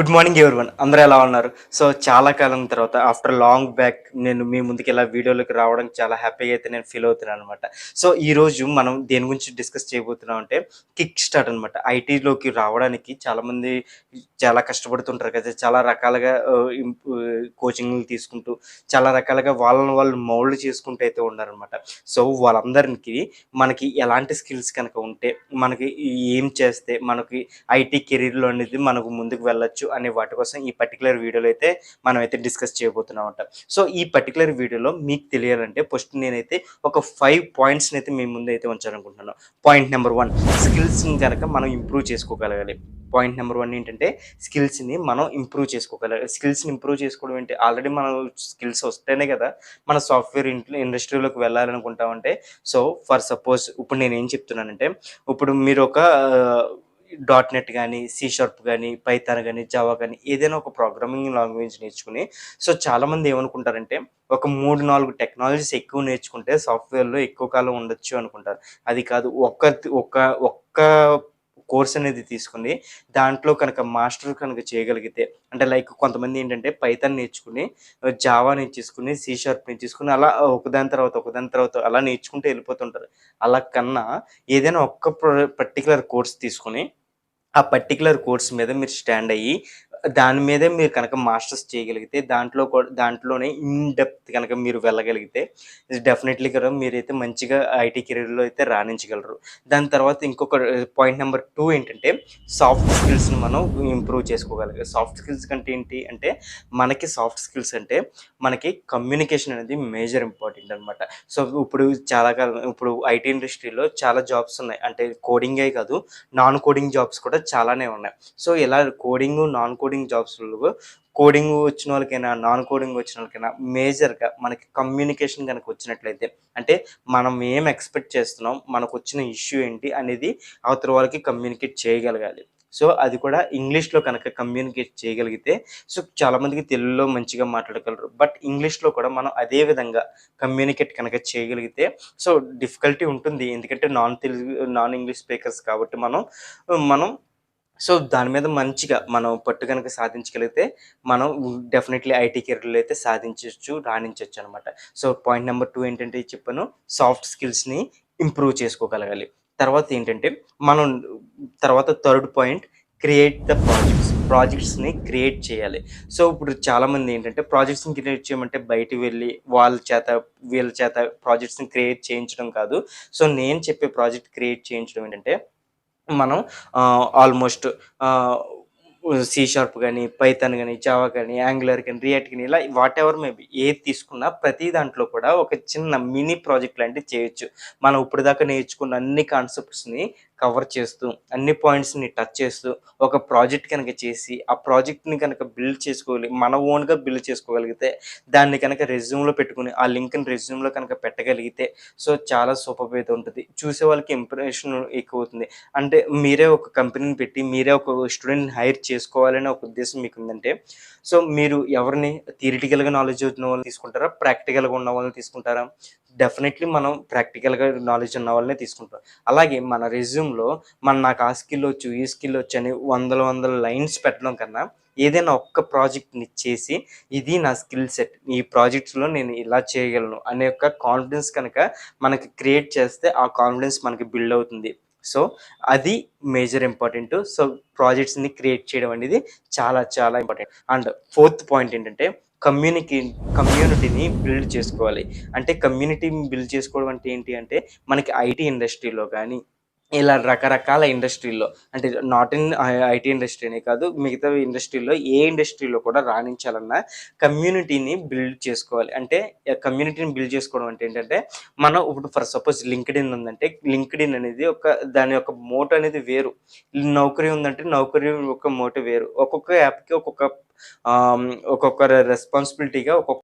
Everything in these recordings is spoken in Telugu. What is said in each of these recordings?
గుడ్ మార్నింగ్ ఎవరివన్ అందరూ ఎలా ఉన్నారు? సో చాలా కాలం తర్వాత ఆఫ్టర్ లాంగ్ బ్యాక్ నేను మీ ముందుకి ఇలా వీడియోలోకి రావడం చాలా హ్యాపీగా అయితే నేను ఫీల్ అవుతున్నాను అనమాట సో ఈ రోజు మనం దేని గురించి డిస్కస్ చేయబోతున్నాం అంటే కిక్ స్టార్ట్ అనమాట ఐటీలోకి రావడానికి చాలామంది చాలా కష్టపడుతుంటారు కదా. చాలా రకాలుగా కోచింగ్లు తీసుకుంటూ చాలా రకాలుగా వాళ్ళని వాళ్ళు మౌల్డ్ చేసుకుంటూ అయితే ఉన్నారనమాట సో వాళ్ళందరికీ మనకి ఎలాంటి స్కిల్స్ కనుక ఉంటే మనకి ఏం చేస్తే మనకి ఐటీ కెరీర్లో అనేది మనకు ముందుకు వెళ్ళొచ్చు అనే వాటి కోసం ఈ పర్టికులర్ వీడియోలో అయితే మనం అయితే డిస్కస్ చేయబోతున్నాం అంట సో ఈ పర్టికులర్ వీడియోలో మీకు తెలియాలంటే ఫస్ట్ నేనైతే ఒక ఫైవ్ పాయింట్స్ని అయితే మీ ముందు అయితే ఉంచాలనుకుంటున్నాను. పాయింట్ నెంబర్ వన్ స్కిల్స్ని కనుక మనం ఇంప్రూవ్ చేసుకోగలగాలి. పాయింట్ నెంబర్ వన్ ఏంటంటే స్కిల్స్ని మనం ఇంప్రూవ్ చేసుకోగలగాలి. స్కిల్స్ని ఇంప్రూవ్ చేసుకోవడం ఏంటి ఆల్రెడీ మనం స్కిల్స్ వస్తేనే కదా మన సాఫ్ట్వేర్ ఇండస్ట్రీలోకి వెళ్ళాలనుకుంటామంటే సో ఫర్ సపోజ్ ఇప్పుడు నేను ఏం చెప్తున్నానంటే ఇప్పుడు మీరు ఒక డాట్ నెట్ కానీ సి షార్ప్ కానీ పైథాన్ కానీ జావా కానీ ఏదైనా ఒక ప్రోగ్రామింగ్ లాంగ్వేజ్ నేర్చుకుని సో చాలామంది ఏమనుకుంటారంటే ఒక మూడు నాలుగు టెక్నాలజీస్ ఎక్కువ నేర్చుకుంటే సాఫ్ట్వేర్లో ఎక్కువ కాలం ఉండొచ్చు అనుకుంటారు. అది కాదు ఒక్క ఒక్క ఒక్క కోర్స్ అనేది తీసుకుని దాంట్లో కనుక మాస్టర్ కనుక చేయగలిగితే అంటే లైక్ కొంతమంది ఏంటంటే పైతాన్ నేర్చుకుని జావా నేర్చుకుని సి షార్ప్ నేర్చుకుని అలా ఒకదాని తర్వాత ఒకదాని తర్వాత అలా నేర్చుకుంటూ వెళ్ళిపోతుంటారు. అలా కన్నా ఏదైనా ఒక్క పర్టికులర్ కోర్స్ తీసుకుని ఆ పర్టికులర్ కోర్స్ మీద మీరు స్టాండ్ అయ్యి దాని మీదే మీరు కనుక మాస్టర్స్ చేయగలిగితే దాంట్లో కూడా దాంట్లోనే ఇన్ డెప్త్ కనుక మీరు వెళ్ళగలిగితే డెఫినెట్లీ కూడా మీరైతే మంచిగా ఐటీ కెరీర్లో అయితే రాణించగలరు. దాని తర్వాత ఇంకొక పాయింట్ నెంబర్ టూ ఏంటంటే సాఫ్ట్ స్కిల్స్ని మనం ఇంప్రూవ్ చేసుకోగలిగే సాఫ్ట్ స్కిల్స్ కంటే ఏంటి అంటే మనకి సాఫ్ట్ స్కిల్స్ అంటే మనకి కమ్యూనికేషన్ అనేది మేజర్ ఇంపార్టెంట్ అనమాట సో ఇప్పుడు చాలా కాలం ఇప్పుడు ఐటీ ఇండస్ట్రీలో చాలా జాబ్స్ ఉన్నాయి. అంటే కోడింగే కాదు నాన్ కోడింగ్ జాబ్స్ కూడా చాలానే ఉన్నాయి. సో ఇలా కోడింగ్ నాన్ కోడింగ్ కోడింగ్ జాబ్స్లో కోడింగ్ వచ్చిన వాళ్ళకైనా నాన్ కోడింగ్ వచ్చిన వాళ్ళకైనా మేజర్గా మనకి కమ్యూనికేషన్ కనుక వచ్చినట్లయితే అంటే మనం ఏం ఎక్స్పెక్ట్ చేస్తున్నాం మనకు వచ్చిన ఇష్యూ ఏంటి అనేది అవతల వాళ్ళకి కమ్యూనికేట్ చేయగలగాలి. సో అది కూడా ఇంగ్లీష్లో కనుక కమ్యూనికేట్ చేయగలిగితే సో చాలామందికి తెలుగులో మంచిగా మాట్లాడగలరు. బట్ ఇంగ్లీష్లో కూడా మనం అదే విధంగా కమ్యూనికేట్ కనుక చేయగలిగితే సో డిఫికల్టీ ఉంటుంది. ఎందుకంటే non Telugu non English speakers కాబట్టి మనం మనం సో దాని మీద మంచిగా మనం పట్టు కనుక సాధించగలిగితే మనం డెఫినెట్లీ ఐటీ కెరీర్లో అయితే సాధించవచ్చు రాణించవచ్చు అనమాట సో పాయింట్ నెంబర్ టూ ఏంటంటే చెప్పాను సాఫ్ట్ స్కిల్స్ని ఇంప్రూవ్ చేసుకోగలగాలి. తర్వాత ఏంటంటే మనం తర్వాత third point create the projects ప్రాజెక్ట్స్ని create చేయాలి. సో ఇప్పుడు చాలామంది ఏంటంటే ప్రాజెక్ట్స్ని క్రియేట్ చేయమంటే బయటికి వెళ్ళి వాళ్ళ చేత వీళ్ళ చేత ప్రాజెక్ట్స్ని క్రియేట్ చేయించడం కాదు. సో నేను చెప్పే ప్రాజెక్ట్ క్రియేట్ చేయించడం ఏంటంటే మనం ఆల్మోస్ట్ సి షార్ప్ కానీ పైథాన్ కానీ జావా కానీ యాంగులర్ కానీ రియాక్ట్ కానీ ఇలా వాట్ ఎవర్ మేబీ ఏది తీసుకున్నా ప్రతి దాంట్లో కూడా ఒక చిన్న మినీ ప్రాజెక్ట్ లాంటివి చేయొచ్చు. మనం ఇప్పుడు దాకా నేర్చుకున్న అన్ని కాన్సెప్ట్స్ని కవర్ చేస్తూ అన్ని పాయింట్స్ని టచ్ చేస్తూ ఒక ప్రాజెక్ట్ కనుక చేసి ఆ ప్రాజెక్ట్ని కనుక బిల్డ్ చేసుకోవాలి మన ఓన్గా బిల్డ్ చేసుకోగలిగితే దాన్ని కనుక రెజ్యూమ్లో పెట్టుకుని ఆ లింక్ని రెజ్యూమ్లో కనుక పెట్టగలిగితే సో చాలా సూపర్ అయితే ఉంటుంది. చూసే వాళ్ళకి ఇంప్రెషన్ ఎక్కువ అవుతుంది. అంటే మీరే ఒక కంపెనీని పెట్టి మీరే ఒక స్టూడెంట్ని హైర్ చేసుకోవాలనే ఒక ఉద్దేశం మీకు ఉందంటే సో మీరు ఎవరిని థియరిటికల్గా నాలెడ్జ్ ఉన్న వాళ్ళని తీసుకుంటారా ప్రాక్టికల్గా ఉన్న వాళ్ళని తీసుకుంటారా? డెఫినెట్లీ మనం ప్రాక్టికల్గా నాలెడ్జ్ ఉన్న వాళ్ళని తీసుకుంటాం. అలాగే మన రెజ్యూమ్ రెజ్యూమ్లో మన నాకు ఆ స్కిల్ వచ్చు ఈ స్కిల్ వచ్చు అని వందల వందల లైన్స్ పెట్టడం కన్నా ఏదైనా ఒక్క ప్రాజెక్ట్ని చేసి ఇది నా స్కిల్ సెట్ ఈ ప్రాజెక్ట్స్లో నేను ఇలా చేయగలను అనే యొక్క కాన్ఫిడెన్స్ కనుక మనకి క్రియేట్ చేస్తే ఆ కాన్ఫిడెన్స్ మనకి బిల్డ్ అవుతుంది. సో అది మేజర్ ఇంపార్టెంట్ సో ప్రాజెక్ట్స్ని క్రియేట్ చేయడం అనేది చాలా చాలా ఇంపార్టెంట్ అండ్ ఫోర్త్ పాయింట్ ఏంటంటే కమ్యూనిటీ కమ్యూనిటీని బిల్డ్ చేసుకోవాలి. అంటే కమ్యూనిటీని బిల్డ్ చేసుకోవడం అంటే ఏంటి అంటే మనకి ఐటీ ఇండస్ట్రీలో కానీ ఇలా రకరకాల ఇండస్ట్రీల్లో అంటే నాట్ ఇన్ ఐటీ ఇండస్ట్రీనే కాదు మిగతా ఇండస్ట్రీలో ఏ ఇండస్ట్రీలో కూడా రాణించాలన్నా కమ్యూనిటీని బిల్డ్ చేసుకోవాలి. అంటే కమ్యూనిటీని బిల్డ్ చేసుకోవడం అంటే ఏంటంటే మనం ఇప్పుడు ఫర్ సపోజ్ లింక్డ్ ఇన్ ఉందంటే లింక్డ్ ఇన్ అనేది ఒక దాని యొక్క మోట అనేది వేరు. నౌకరీ ఉందంటే నౌకరీ యొక్క మోట వేరు. ఒక్కొక్క యాప్కి ఒక్కొక్క ఒక్కొక్క రెస్పాన్సిబిలిటీగా ఒక్కొక్క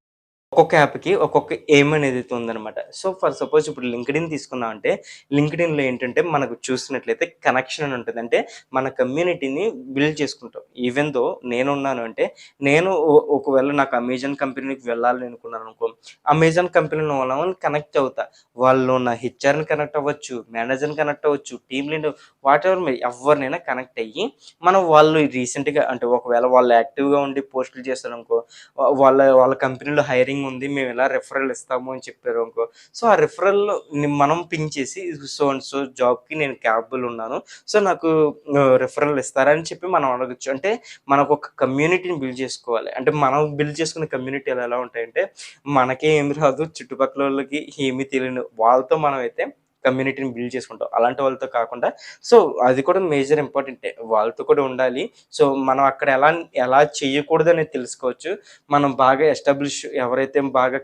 ఒక్కొక్క యాప్‌కి ఒక్కొక్క ఎయిమ్ అనేది అయితే ఉందనమాట. సో, ఫర్ సపోజ్ ఇప్పుడు లింక్డ్ఇన్ తీసుకున్నామంటే, లింక్డ్ఇన్‌లో ఏంటంటే మనకు చూసినట్లయితే కనెక్షన్ అని ఉంటుంది అంటే మన కమ్యూనిటీని బిల్డ్ చేసుకుంటాం. ఈవెన్ దో నేనున్నాను అంటే, నేను ఒకవేళ నాకు అమెజాన్ కంపెనీకి వెళ్ళాలనుకున్నాను అనుకో అమెజాన్ కంపెనీలో వాళ్ళని కనెక్ట్ అవుతా. వాళ్ళు నా హెచ్ఆర్‌ని కనెక్ట్ అవ్వచ్చు, మేనేజర్‌ని కనెక్ట్ అవ్వచ్చు, టీమ్ లీడ్ వాట్ ఎవర్ ఎవరినైనా కనెక్ట్ అయ్యి, మనం వాళ్ళు రీసెంట్‌గా అంటే ఒకవేళ వాళ్ళు యాక్టివ్‌గా ఉండి పోస్టులు చేస్తారనుకో వాళ్ళ వాళ్ళ కంపెనీలో హైరింగ్ ఉంది. మేము ఇలా రిఫరల్ ఇస్తాము అని చెప్పారు అనుకో, సో, ఆ రిఫరల్ మనం పిన్ చేసి సో అండ్ సో జాబ్‌కి నేను క్యాబుల్ ఉన్నాను. సో, నాకు రిఫరల్ ఇస్తారా అని చెప్పి మనం అడగచ్చు అంటే మనకొక కమ్యూనిటీని బిల్డ్ చేసుకోవాలి. అంటే మనం బిల్డ్ చేసుకున్న కమ్యూనిటీలు ఎలా ఉంటాయంటే, మనకే ఏమి రాదు, చుట్టుపక్కల వాళ్ళకి ఏమీ తెలియని వాళ్ళతో మనమైతే కమ్యూనిటీని బిల్డ్ చేసుకుంటాం. అలాంటి వాళ్ళతో కాకుండా సో, అది కూడా మేజర్ ఇంపార్టెంటే. వాళ్ళతో కూడా ఉండాలి. సో, మనం అక్కడ ఎలా ఎలా చేయకూడదనేది తెలుసుకోవచ్చు. మనం బాగా ఎస్టాబ్లిష్ ఎవరైతే బాగా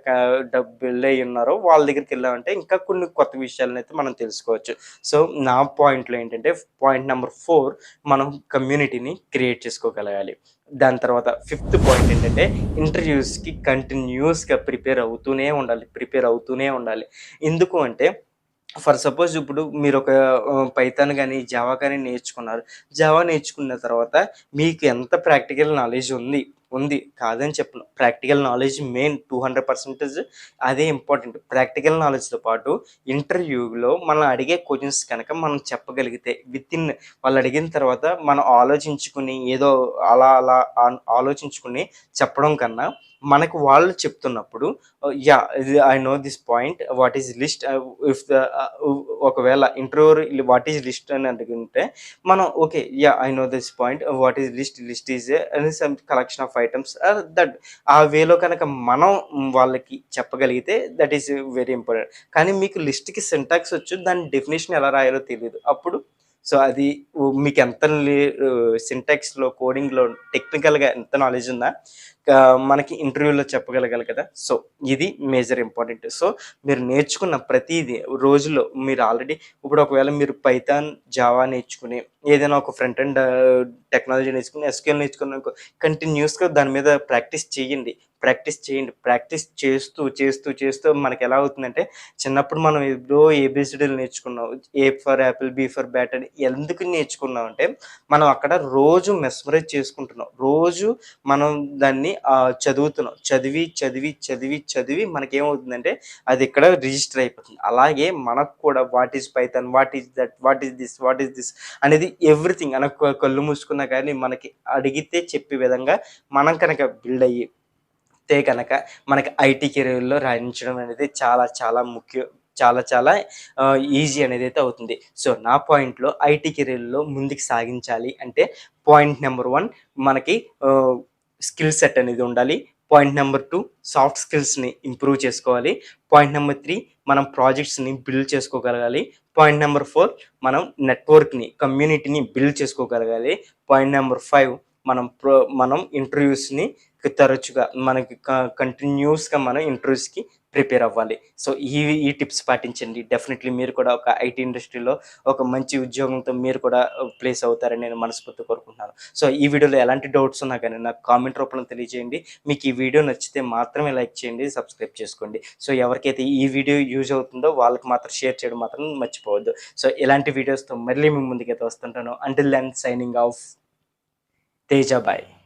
బిల్డ్ అయ్యి ఉన్నారో వాళ్ళ దగ్గరికి వెళ్ళామంటే ఇంకా కొన్ని కొత్త విషయాలనైతే మనం తెలుసుకోవచ్చు. సో, నా పాయింట్‌లో ఏంటంటే పాయింట్ నెంబర్ ఫోర్ మనం కమ్యూనిటీని క్రియేట్ చేసుకోగలగాలి. దాని తర్వాత ఫిఫ్త్ పాయింట్ ఏంటంటే ఇంటర్‌వ్యూస్‌కి కంటిన్యూస్గా ప్రిపేర్ అవుతూనే ఉండాలి. ప్రిపేర్ అవుతూనే ఉండాలి. ఎందుకు అంటే ఫర్ సపోజ్ ఇప్పుడు మీరు ఒక పైథాన్ కానీ జావా కానీ నేర్చుకున్నారు. జావా నేర్చుకున్న తర్వాత మీకు ఎంత ప్రాక్టికల్ నాలెడ్జ్ ఉంది. ఉంది. కాదని చెప్పను. ప్రాక్టికల్ నాలెడ్జ్ మెయిన్ 200% అదే ఇంపార్టెంట్. ప్రాక్టికల్ నాలెడ్జ్‌తో పాటు ఇంటర్వ్యూలో మనం అడిగే క్వశ్చన్స్ కనుక మనం చెప్పగలిగితే వితిన్ వాళ్ళు అడిగిన తర్వాత మనం ఆలోచించుకొని ఏదో అలా అలా ఆలోచించుకుని ఆలోచించుకొని చెప్పడం కన్నా, మనకు వాళ్ళు చెప్తున్నప్పుడు yeah I know this point. What is list if the ఒకవేళ ఇంటర్వ్యూవర్ వాట్ ఈస్ లిస్ట్ అని అడుగుంటే మనం okay. Yeah I know this point. What is list? List is some collection of items that ఆ వేలో కనుక మనం వాళ్ళకి చెప్పగలిగితే దట్ ఈస్ వెరీ ఇంపార్టెంట్. కానీ మీకు లిస్ట్‌కి సింటాక్స్ వచ్చు. దాని డెఫినిషన్ ఎలా రాయాలో తెలియదు అప్పుడు సో, అది మీకు ఎంత సింటాక్స్‌లో, కోడింగ్‌లో టెక్నికల్‌గా ఎంత నాలెడ్జ్ ఉందా మనకి ఇంటర్వ్యూలో చెప్పగలగాలి కదా! సో, ఇది మేజర్ ఇంపార్టెంట్. సో, మీరు నేర్చుకున్న ప్రతిదీ రోజులో మీరు ఆల్రెడీ ఇప్పుడు ఒకవేళ మీరు పైథాన్, జావా నేర్చుకుని ఏదైనా ఒక ఫ్రంట్ అండ్ టెక్నాలజీ నేర్చుకుని, ఎస్‌క్యూఎల్ నేర్చుకున్నారనుకో కంటిన్యూస్గా దాని మీద ప్రాక్టీస్ చేయండి. ప్రాక్టీస్ చేయండి. ప్రాక్టీస్ చేస్తూ, చేస్తూ, చేస్తూ మనకి ఎలా అవుతుందంటే చిన్నప్పుడు మనం ఎప్పుడో ఏబీసీడీలు నేర్చుకున్నాం. A for apple, B for bat అని ఎందుకు నేర్చుకున్నామంటే, మనం అక్కడ రోజు మెస్మరైజ్ చేసుకుంటున్నాం. రోజు మనం దాన్ని చదువుతున్నాం. చదివి, చదివి, చదివి, చదివి మనకేమవుతుందంటే అది ఇక్కడ రిజిస్టర్ అయిపోతుంది. అలాగే మనకు కూడా what is Python, what is that, what is this, what is this అనేది ఎవ్రీథింగ్ అన కళ్ళు మూసుకున్నా కానీ మనకి అడిగితే చెప్పే విధంగా మనం కనుక బిల్డ్ అయ్యి అంతే కనుక మనకి ఐటీ కెరీర్లో రాణించడం అనేది చాలా చాలా ముఖ్యం. చాలా చాలా ఈజీ అనేది అయితే అవుతుంది. సో, నా పాయింట్‌లో ఐటీ కెరీర్లో ముందుకు సాగించాలి అంటే పాయింట్ నెంబర్ వన్ మనకి స్కిల్ సెట్ అనేది ఉండాలి. పాయింట్ నెంబర్ టూ సాఫ్ట్ స్కిల్స్‌ని ఇంప్రూవ్ చేసుకోవాలి. పాయింట్ నెంబర్ త్రీ మనం ప్రాజెక్ట్స్‌ని బిల్డ్ చేసుకోగలగాలి. పాయింట్ నెంబర్ ఫోర్ మనం నెట్వర్క్‌ని, కమ్యూనిటీని బిల్డ్ చేసుకోగలగాలి. పాయింట్ నెంబర్ ఫైవ్ మనం ప్రో మనం ఇంటర్వ్యూస్‌ని తరచుగా మనకి కంటిన్యూస్గా మనం ఇంటర్వ్యూస్‌కి ప్రిపేర్ అవ్వాలి. సో, ఇవి ఈ టిప్స్ పాటించండి. డెఫినెట్‌లీ మీరు కూడా ఒక ఐటీ ఇండస్ట్రీలో ఒక మంచి ఉద్యోగంతో మీరు కూడా uh, ప్లేస్ అవుతారని నేను మనస్ఫూర్తి కోరుకుంటున్నాను. సో, ఈ వీడియోలో ఎలాంటి డౌట్స్ ఉన్నా కానీ నాకు కామెంట్ రూపంలో తెలియజేయండి. మీకు ఈ వీడియో నచ్చితే మాత్రమే లైక్ చేయండి. సబ్స్క్రైబ్ చేసుకోండి. సో, ఎవరికైతే ఈ వీడియో యూజ్ అవుతుందో వాళ్ళకి మాత్రం షేర్ చేయడం మాత్రం మర్చిపోవద్దు. సో, ఇలాంటి వీడియోస్‌తో మళ్ళీ మేము ముందుకైతే వస్తుంటాను. Until then signing off Teja bye.